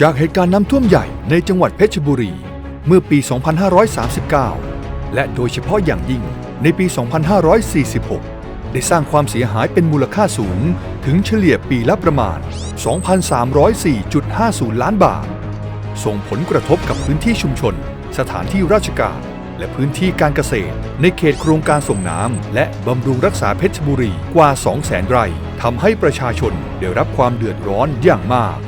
จากเหตุการณ์น้ำท่วมใหญ่ในจังหวัดเพชรบุรี เมื่อปี 2539 และโดยเฉพาะอย่างยิ่งในปี 2546 ได้สร้างความเสียหายเป็นมูลค่าสูงถึงเฉลี่ยปีละประมาณ 2,304.50 ล้านบาท ส่งผลกระทบกับพื้นที่ชุมชน สถานที่ราชการ และพื้นที่การเกษตร ในเขตโครงการส่งน้ำและบำรุงรักษาเพชรบุรีกว่า 200,000 ไร่ทำให้ประชาชนได้รับความเดือดร้อนอย่างมาก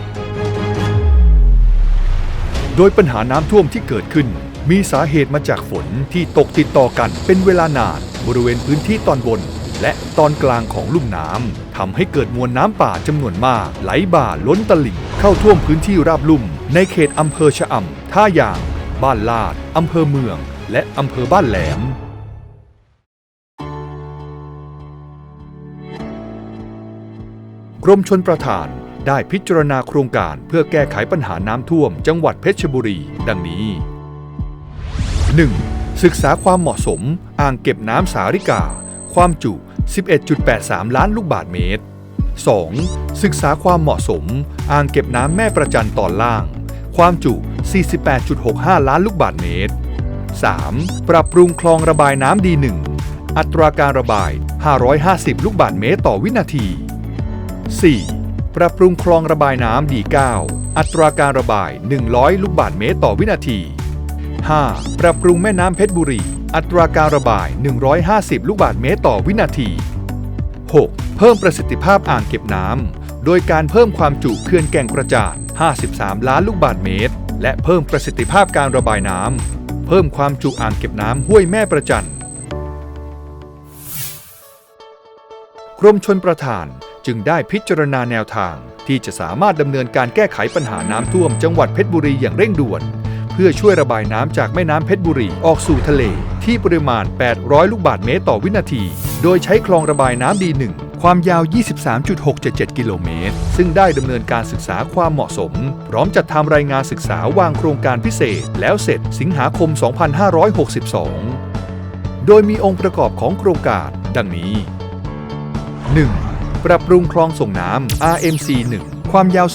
โดยปัญหาน้ำท่วมที่เกิดขึ้น มีสาเหตุมาจากฝนที่ตกติดต่อกันเป็นเวลานานบริเวณพื้นที่ตอนบน และตอนกลางของลุ่มน้ำทำให้เกิดมวลน้ำป่าจำนวนมาก ไหลบ่าล้นตลิ่ง เข้าท่วมพื้นที่ราบลุ่ม ในเขตอำเภอชะอำท่ายาง บ้านลาดอำเภอเมือง และอำเภอบ้านแหลมกรมชนประทาน ได้พิจารณาโครงการเพื่อแก้ไขปัญหาน้ำท่วม จังหวัดเพชรบุรี ดังนี้ 1. ศึกษาความเหมาะสม อ่างเก็บน้ำสาริกา ความจุ 11.83 ล้านลูกบาศก์เมตร 2. ศึกษาความเหมาะสม อ่างเก็บน้ำแม่ประจันตอนล่าง ความจุ 48.65 ล้านลูกบาศก์เมตร 3. ปรับปรุงคลองระบายน้ำดีหนึ่งอัตราการระบาย 550 ลูกบาศก์เมตรต่อวินาที 4. ปรับปรุงคลองระบายน้ำดี9อัตราการระบาย 100 ลูกบาศก์เมตรต่อวินาที 5. ปรับปรุงแม่น้ำเพชรบุรี อัตราการระบาย 150 ลูกบาศก์เมตรต่อวินาที 6. เพิ่มประสิทธิภาพอ่างเก็บน้ำ โดยการเพิ่มความจุเขื่อนแก่งกระจาน 53 ล้านลูกบาศก์เมตร และเพิ่มประสิทธิภาพการระบายน้ำ เพิ่มความจุอ่างเก็บน้ำห้วยแม่ประจันกรมชนประทาน จึงได้พิจารณาแนวทาง ที่จะสามารถดำเนินการแก้ไขปัญหาน้ำท่วมจังหวัดเพชรบุรีอย่างเร่งด่วน เพื่อช่วยระบายน้ำจากแม่น้ำเพชรบุรีออกสู่ทะเล ที่ปริมาณ 800 ลูกบาศก์เมตรต่อวินาที โดยใช้คลองระบายน้ำดีหนึ่งความยาว 23.677 กิโลเมตร ซึ่งได้ดำเนินการศึกษาความเหมาะสม พร้อมจัดทำรายงานศึกษาวางโครงการพิเศษ แล้วเสร็จสิงหาคม 2562 โดยมีองค์ประกอบของโครงการ ดังนี้ 1. ปรับปรุงคลองส่งน้ำ RMC 1 ความยาว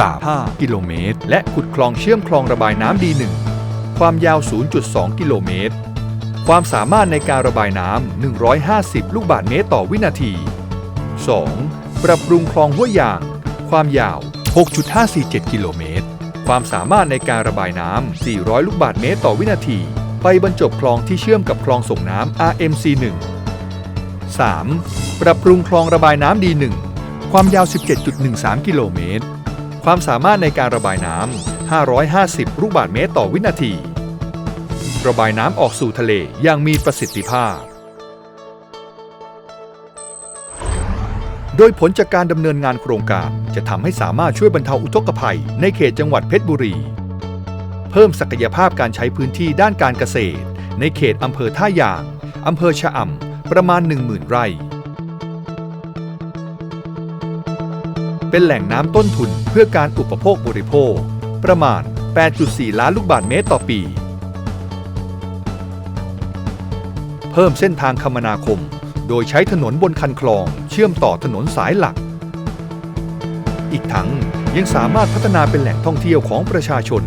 3.35 กิโลเมตร และขุดคลองเชื่อมคลองระบายน้ำดี1ความยาว 0.2 กิโลเมตร ความสามารถในการระบายน้ำ 150 ลูกบาศก์เมตรต่อวินาที 2. ปรับปรุงคลองห้วยยาง ความยาว 6.547 กิโลเมตร ความสามารถในการระบายน้ำ 400 ลูกบาศก์เมตรต่อวินาที ไปบรรจบคลองที่เชื่อมกับคลองส่งน้ำ RMC 1 3. ปรับปรุงคลองระบายน้ำดี1ความยาว 17.13 กิโลเมตร ความสามารถในการระบายน้ำ 550 ลูกบาศก์เมตรต่อวินาที ระบายน้ำออกสู่ทะเลอย่างมีประสิทธิภาพ โดยผลจากการดำเนินงานโครงการจะทำให้สามารถช่วยบรรเทาอุทกภัย ในเขตจังหวัดเพชรบุรี เพิ่มศักยภาพการใช้พื้นที่ด้านการเกษตร ในเขตอำเภอท่ายางอำเภอชะอำประมาณ 10,000 ไร่ เป็นแหล่งน้ำต้นทุนเพื่อการอุปโภคบริโภค ประมาณ 8.4 ล้านลูกบาศก์เมตรต่อปี เพิ่มเส้นทางคมนาคม โดยใช้ถนนบนคันคลอง เชื่อมต่อถนนสายหลัก อีกทั้งยังสามารถพัฒนาเป็นแหล่งท่องเที่ยวของประชาชน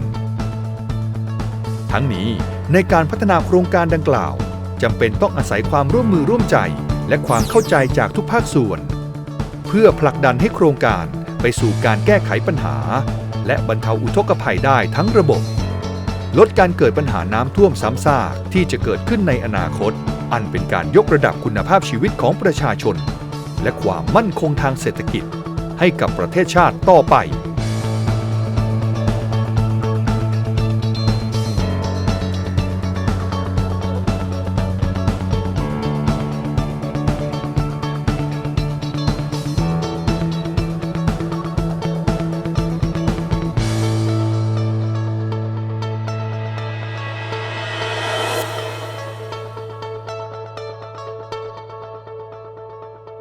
ทั้งนี้ในการพัฒนาโครงการดังกล่าวจำเป็นต้องอาศัยความร่วมมือร่วมใจ และความเข้าใจจากทุกภาคส่วน เพื่อผลักดันให้โครงการไปสู่การแก้ไขปัญหา และบรรเทาอุทกภัยได้ทั้งระบบ ลดการเกิดปัญหาน้ำท่วมซ้ำซากที่จะเกิดขึ้นในอนาคต อันเป็นการยกระดับคุณภาพชีวิตของประชาชน และความมั่นคงทางเศรษฐกิจ ให้กับประเทศชาติต่อไป